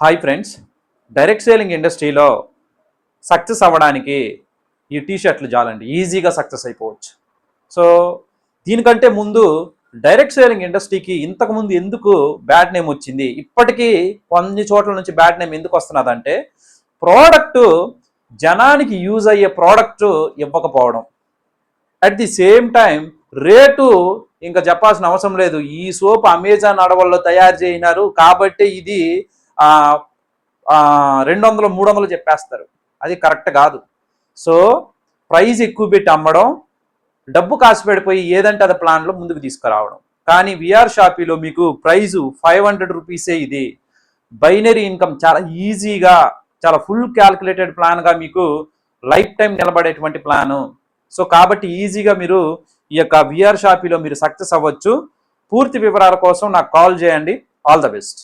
Hi friends direct selling ఇండస్ట్రీలో success అవ్వడానికి ఈ టీ షర్ట్లు చాలండి. ఈజీగా సక్సెస్ అయిపోవచ్చు. సో దీనికంటే ముందు డైరెక్ట్ సేలింగ్ ఇండస్ట్రీకి ఇంతకుముందు ఎందుకు బ్యాడ్ నేమ్ వచ్చింది? ఇప్పటికీ కొన్ని చోట్ల నుంచి బ్యాడ్ నేమ్ ఎందుకు వస్తున్నదంటే ప్రోడక్ట్ జనానికి యూజ్ అయ్యే ప్రోడక్ట్ ఇవ్వకపోవడం. At the same time rate ఇంకా చెప్పాల్సిన అవసరం లేదు. ఈ సోప్ అమెజాన్ అడవుల్లో తయారు చేయినారు కాబట్టి ఇది రెండు వందలు మూడు వందలు చెప్పేస్తారు. అది కరెక్ట్ కాదు. సో ప్రైజ్ ఎక్కువ పెట్టి అమ్మడం డబ్బు కాసు పెడిపోయి ఏదంటే అది ప్లాన్లో ముందుకు తీసుకురావడం. కానీ విఆర్ షాపీలో మీకు ప్రైజు ఫైవ్ హండ్రెడ్ రూపీసే ఇది. బైనరీ ఇన్కమ్ చాలా ఈజీగా చాలా ఫుల్ క్యాల్కులేటెడ్ ప్లాన్గా మీకు లైఫ్ టైం నిలబడేటువంటి ప్లాను. సో కాబట్టి ఈజీగా మీరు ఈ యొక్క విఆర్ షాపీలో మీరు సక్సెస్ అవ్వచ్చు. పూర్తి వివరాల కోసం నాకు కాల్ చేయండి. All the best.